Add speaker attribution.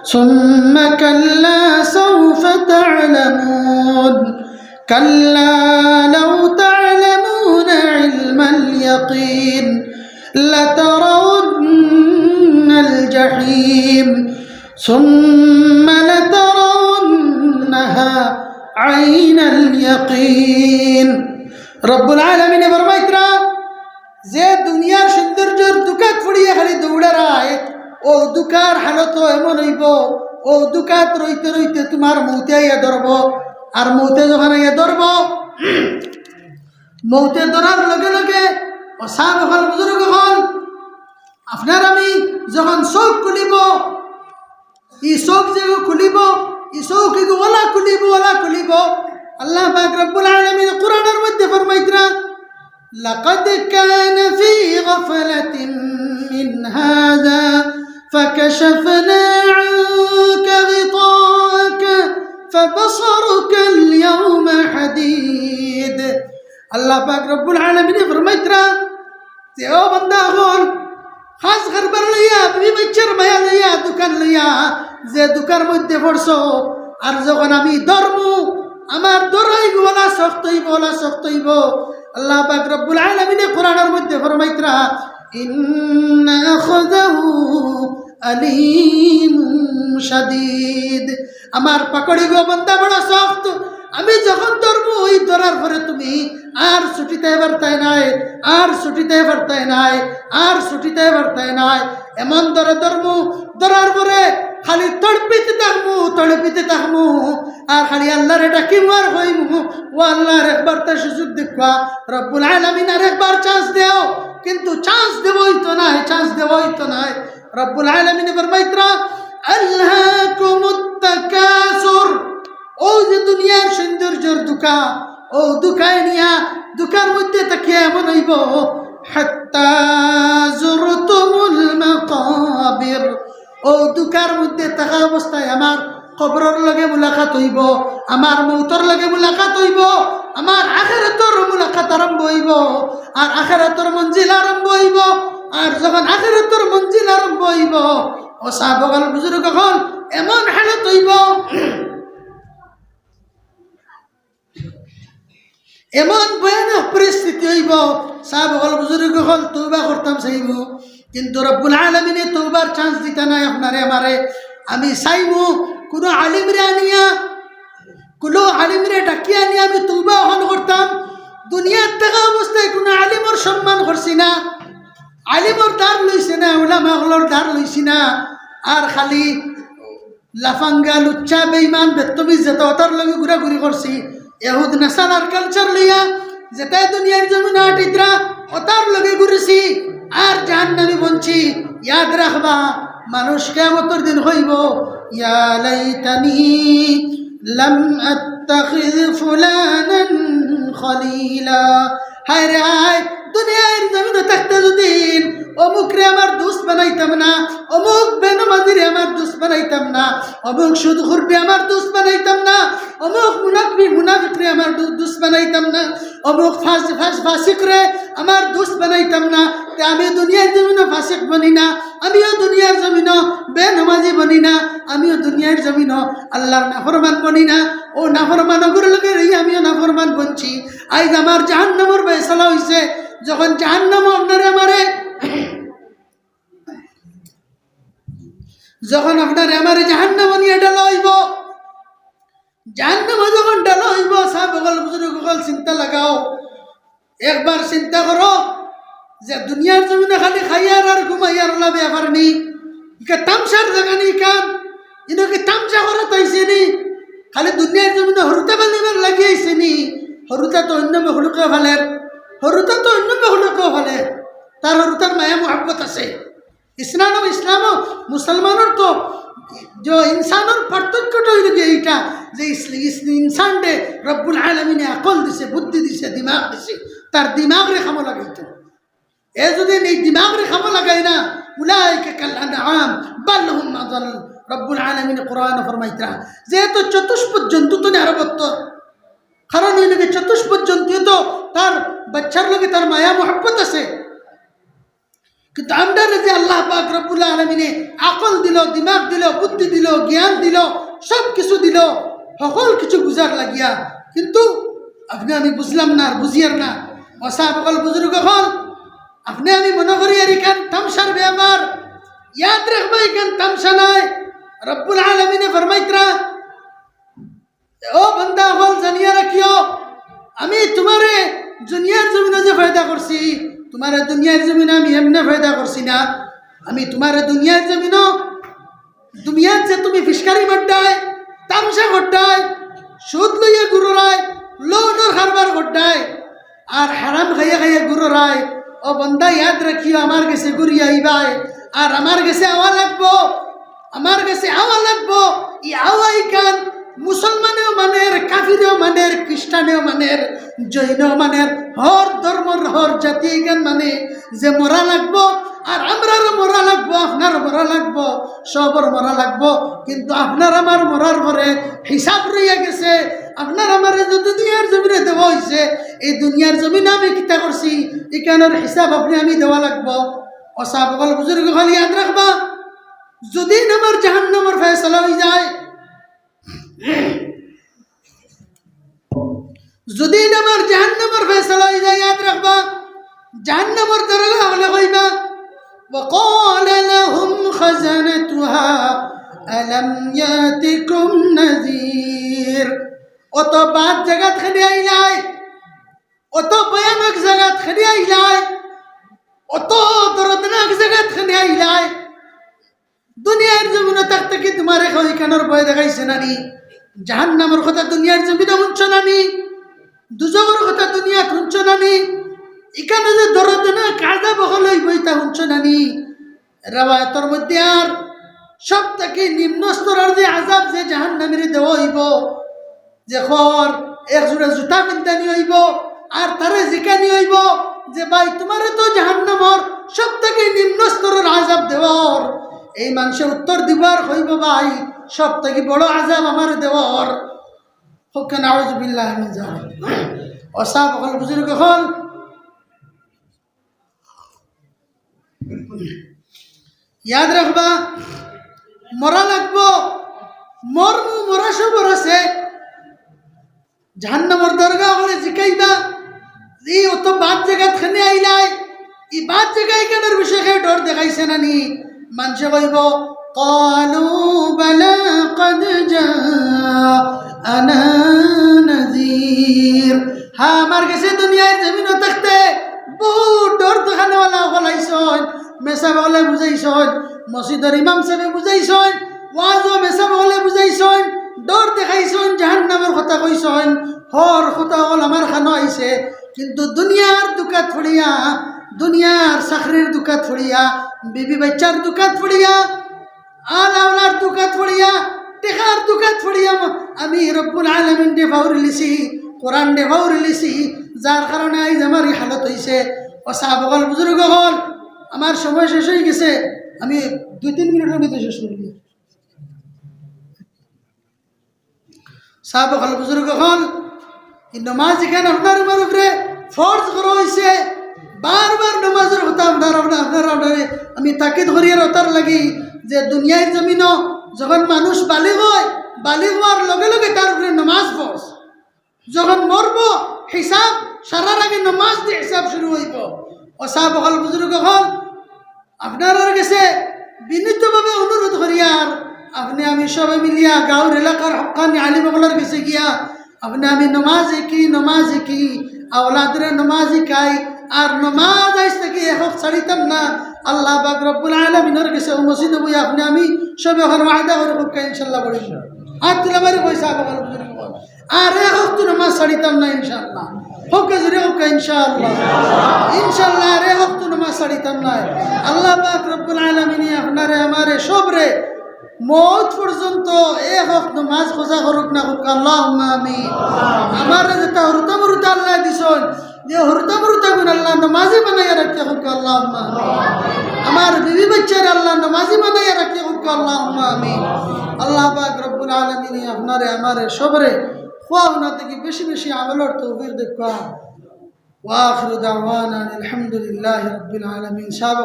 Speaker 1: ثم كلا سوف تعلمون كلا لو تعلمون علم اليقين لترون الجحيم ثم لترونها عين اليقين رب العالمين فرميتنا যে দুনিয়ার সৌন্দর্যের দুকাত ফুড়িয়ে খালি দৌড়ারায় ও দুকার হালত এমন হইব, ও দুকাত রইতে রইতে তোমার মৌতে আইয়া ধরব আর মৌতে যখন আইয়া ধরব মৌতে ধরার লগে লগে ও সাহ হল বুজুর্গ হল আপনার আমি যখন চোখ খুলিব, ই চোখ যে খুলিব, ই চোখ ওলা খুলিব ওলা খুলিব, আল্লাহ পাক রব্বুল আলামিন কোরআনের মধ্যে ফরমাইতরা লাকাদ কানা ফি গফলাতি فكشفنا عنك غطاءك فبصرك اليوم حديد الله পাক রব্বুল আলামিন ফরমাইতরা যে ও বান্দা হল খাস ঘরবার লইয়া বিবি বাচ্চার মায়া লইয়া দোকান লইয়া যে দোকান মধ্যে পড়ছো আর যখন আমি ধর্ম আমার দরাইব ওলা শক্ত হইব ওলা শক্ত হইব আল্লাহ পাক রব্বুল আলামিনে কোরআনের মধ্যে ফরমাইতরা ইন্না আখাযাহু আলিম আমার পাকড়ি গো বান্দা, বড় শক্ত আমি যখন ধরব, ওই ধরার পরে তুমি আর ছুটিতে পারতাই নাই, আর ছুটিতে পারতাই নাই, আর ছুটিতে পারতাই নাই। এমন ধরে ধরমু ধরার পরে খালি তড়পিতে থাকমু তড়পিতে থাকমু আর খালি আল্লাহরে ডাকিমু আর হইমু ও আল্লাহর একবার তার সুযোগ দেখবা। রব্বুল আলামিন আর একবার চান্স দেও। কিন্তু চান্স দেবই তো নাই চান্স দেবই তো নাই। রব্বুল আলামিন ফরমাইতরা আল্লাহকুমুত তাকাসুর। ও যে দুনিয়ার সৌন্দর্যের দুকা, ও দুকায় নিয়া দুকার মধ্যে তাকিয়ে এমন হইব, হাত্তা জুরতুমুল মাকাবির। ও দুকার মধ্যে থাকা অবস্থায় আমার কবরের লগে মুলাকাত হইব, আমার মৌতর লগে মুলাকাত হইব, আমার আখেরাতর মুলাকাত আরম্ভ হইব, আর আখেরাতর মঞ্জিল আরম্ভ হইব। আর যখন আখেরাতর মঞ্জিল আরম্ভ হইব, ও সাহবগাল বুজুর্গ হল এমন হালত হইব। এমন ভয়ানক পরিস্থিতি হইব সাহেব হল বুজুর্গ হল তৌবা করতাম চাইব। কিন্তু রব্বুল আলমিনে তৌবার চান্স দিতে নাই আপনারে, আমারে। আমি চাইমু কোনো আলিমরে আনিয়া, কোনো আলিমরে ডাকিয়ে আনিয়া আমি তৌবা হল করতাম। দুনিয়ার থাকা অবস্থায় কোনো আলিমর সম্মান করছি না। আলিমর দ্বার লইছে না ওলামাগুলোর দ্বার লইছি না। আর খালি লাফাঙ্গা, লুচ্চা বেইমান বেত্তমিজ যেত, অতর লগে ঘুরাঘুরি করছি। এহুদ নেশানার কালচার লইয়া যেটাই দুনিয়ার জমিন আটিদ্রা অতার লগে ঘুরেছি আর জাহান নামি বলছি ইয়াদ রাখবা, মানুষ কেমতর দিন হইব। ইয়া লাইতানি লাম আত্তাখিয ফুলানান খলিলা। হায় রে হায়, দুনিয়ার জমিনে থাকতে অমুক সুদ খুরবে আমার দোষ বানাইতাম না। অমুক মুনাফি মুনাফিকরে আমার দোষ বানাইতাম না। অমুক ফাঁস ফাঁস ফাঁসিকরে আমার দোষ বানাইতাম না। তে আমি দুনিয়ার জমিনে ফাঁসিক বনি না। আমিও দুনিয়ার জমিন বেনমাজি বনি না। আমিও দুনিয়ার জমিন আল্লাহর নাফরমান বনি না। ও নাফরমান অগুর লোকের এই আমিও নাফরমান বনছি। আইজ আমার জাহান্নামর ফয়সলা হইছে যখন জাহান্নাম আপনারে আমারে যখন আপনার আমার জাহান্নাম নিয়ে ডালা হইব, জাহান্নামে যখন ডালা হইব সাহ বগল, বুজুর্গ চিন্তা লাগাও। একবার চিন্তা করো যে দুনিয়ার জমিনে খালি খাইয়ার আর ঘুমাইয়ার ওলা ব্যাপার নি ইকা তামসার জায়গা নি কান। ইনকে তামসা করা তাইছে নি। খালি দুনিয়ার জমিনে হরুতা বালিবার লাগিয়েছে নি। হরুতা তো অন্য মেহুলুকে ভালের হরুতা তো অন্য মেহুলুকেও ভালে তার হরুতার মায়া, মোহাব্বত আছে। ইসলাম ইসলাম মুসলমানের তো যে ইনসানের পার্থক্যটা হইল যে এইটা, যে ইনসানটে রব্বুল আলমিনে আকল দিছে, বুদ্ধি দিছে, দিমাগ দিছে, তার দিমাগ রে খামো লাগাইতো। এ যদি এই দিমাগ রে খামো লাগাই না, উলাইকে কাল্লান আম বাল্লহুম মাদাল রব্বুল আলমিনে কোরআন ফরমাইতরা যেহেতু চতুষ্পদ জন্তু তো আরবত্তর কারণ এই লোকে চতুষ্পদ জন্তু তো তার বাচ্চার লোকে তার মায়া মোহাব্বত আছে। কিন্তু আমরা যে আল্লাহ পাক রব্বুল আলমিনে আকল দিল, দিমাগ দিল, বুদ্ধি দিল, জ্ঞান দিল সব কিছু দিল, সকল কিছু বুঝার লাগিয়া, কিন্তু আপনি আমি বুঝলাম না আর বুঝিয়ার না। অসা সকল বুজুর্গ হল আপনি আমি মনে করি আর এখান তামসার ব্যাপার ইয়াদ রাখব, এখান তামসা নাই। রব্বুল আলমিনে ফরমাইতরা, ও বন্দা হল জানিয়া রাখিও। আমি তোমারে দুনিয়ার জমিনে যে ফায়দা করছি তোমার দুনিয়ার জমিনে আমি এমনি ফায়দা করছি না। আমি তোমার দুনিয়ার জমিন দুনিয়ার যে তুমি ফিসকারি গড্ডায় তামসা গড্ডায় সুদ লইয়া গুরু রায় লোনের কারবার গড্ডায় আর হারাম খাইয়া খাইয়া গুরু রায়, ও বন্দা ইয়াদ রাখিও আমার কাছে ঘুরি আইবায় আর আমার কাছে আওয়া লাগবো, আমার কাছে আওয়া লাগবো, ই আওয়াই কান মুসলমানেও মানের, কাফিরেও মানের, খ্রিস্টানেও মানের, জৈনও মানের, হর ধর্মর হর জাতি গান মানে যে মরা লাগবো আর আমরারও মরা লাগবো, আপনারও মরা লাগবো, সবর মরা লাগবো। কিন্তু আপনার আমার মরার পরে হিসাব রইয়া গেছে, আপনার আমার যে দুনিয়ার জমিনে দেওয়া হয়েছে এই দুনিয়ার জমিনে আমি কিতা করছি? এখানের হিসাব আপনি আমি দেওয়া লাগবো। অসাব বল বুজুর্গ হল ইয়াদ রাখবা। যদি আমার জাহান্নামের ফয়সলা হয়ে যায় যদি আমার জাহান্নামের ফয়সলা হয়ে যায় ইয়াদ রাখবা জাহান্নামের দরজা হলে কইবা وقال لهم خزنتها ألم يأتكم نذير অত বাদ জায়গাত খেলে আইলাই অত ভয়ানক জায়গাত খেলে আইলাই অত দরদনাক জায়গাত খেলে আইলাই দুনিয়ার জমিনে থাকতে কি তোমার ওইখানের ভয় দেখাইছে নানি জাহান নামের কথা দুনিয়ার জমিনে শুনছ নানি দুজগর কথা দুনিয়া শুনছ নানি এখানে যে দরদ না, কাজা বহল হইব তা শুনছ নানি রাবায়তর মধ্যে আর সব থেকে নিম্ন স্তরের যে আজাব যে জাহান নামের দেওয়া হইব, যে খর এক জোড়া জুতা পিন্তানি হইব, আর তারে জিকানি হইব, যে ভাই তোমারে তো জাহান্নামর সব থেকে নিম্ন স্তরের আজাব দেওয়ার এই মানুষের উত্তর দিবার হইব ভাই। সব থেকে বড় আজাব আমার দেওয়ার। হোক নাউজুবিল্লাহ আমি জানি অসাব হল বুজুর্গ হল ইয়াদ রাখবা, মরা লাগবো। মরমু, মরা সবর আছে জাহান্নামর দরগা হলে জিকাইবা। এই অত বাদ জায়গাত খানে আইলাই। এই বাদ জায়গায় কেনার বিষয়ে ডর দেখাইছে না নানি? মানুষে বলব কলু বলা কদ নজির হ্যাঁ আমার কাছে দুনিয়ার জমিন থাকতে বহুত ডর দোকানওয়ালা ফলাইছন মেসা বলে বুঝাইছন মসজিদের ইমাম সাহেবে বুঝাইছন ওয়াজও মেসা বলে বুঝাইছন ডর দেখাইছন জাহান নামের কথা কইছন, হর কথা হল আমার খানো আইছে, কিন্তু দুনিয়ার দুকাত ফুড়িয়া, দুনিয়ার চাকরির দুকাত ফুড়িয়া, বিবি বাচ্চার দুকাত ফুড়িয়া, আল আওলার দুকাত ফুড়িয়া, টেকার দুকাত ফুড়িয়া, আমি রব্বুল আলমিন ডে ভাউরি লিছি, কোরআন ডে ভাউরি লিছি, যার কারণে আইজ আমার এই হালত হয়েছে ও সাহাবগল বুজুর্গ হল, আমার সময় শেষ হয়ে গেছে, আমি দুই তিন মিনিটের মধ্যে শেষ করি সাহাব হল বুজুর্গ হল নমাজ এখানে আপনার আমার উপরে ফর্জ করা হয়েছে? বারবার নমাজের কথা আপনার আপনার আপনার আপনার। আমি তাকে ধরিয়ে রতার লাগি যে দুনিয়ার জমিনও যখন মানুষ বালিগ হয়, বালিগ হওয়ার লগে লগে তার উপরে নমাজ ফর্জ যখন মরব, হিসাব সারার আগে নমাজ দিয়ে হিসাব শুরু হইব। অসাব হল বুজুর্গ হল আপনার কাছে বিনীতভাবে অনুরোধ করিয়ার আপনি আমি সবাই মিলিয়া গাঁর এলাকার হকানি আলিমগলার কাছে গিয়া, আপনি আমি নমাজ কি নমাজ কি, আওলাদরে নমাজ খাই আর নমাজ আইস থেকে একক ছাড়িতাম না, আল্লাহ বাক রব্বুল আলমিনের কাছে মসজিদে বই আপনি আমি সবে ওখানে ওয়াদা করে পক্ষে ইনশাল্লাহ বলি। আর তুলে মারি পয়সা বল আর একক তো নমাজ ছাড়িতাম না ইনশাল্লাহ হোক জুড়ে হোক ইনশাআল্লাহ। ইনশাআল্লাহ রে হোক তো নমাজ ছাড়িতাম না। আল্লাহ পাক রব্বুল আলামিন আপনারে, আমারে, সবরে মৌত পর্যন্ত এ হক নমাজ খোঁজা করুক না করুক আল্লাহ আমি আমার যেটা হরতা মরুতা আল্লাহ দিছন যে হরতা মরুতা গুণ আল্লাহ নমাজি বানাইয়া রাখতে হোক আল্লাহ আমার বিবি বাচ্চার আল্লাহ নমাজি বানাইয়া রাখতে হোক আল্লাহ আমি আল্লাহ পাক রব্বুল আলমিন আপনারে আমারে সবরে খোয়া না থেকে বেশি বেশি আমলের তৌফির দেখা ওয়াফরুদ আওয়ানা আলহামদুলিল্লাহ রব্বুল আলমিন। সাহেব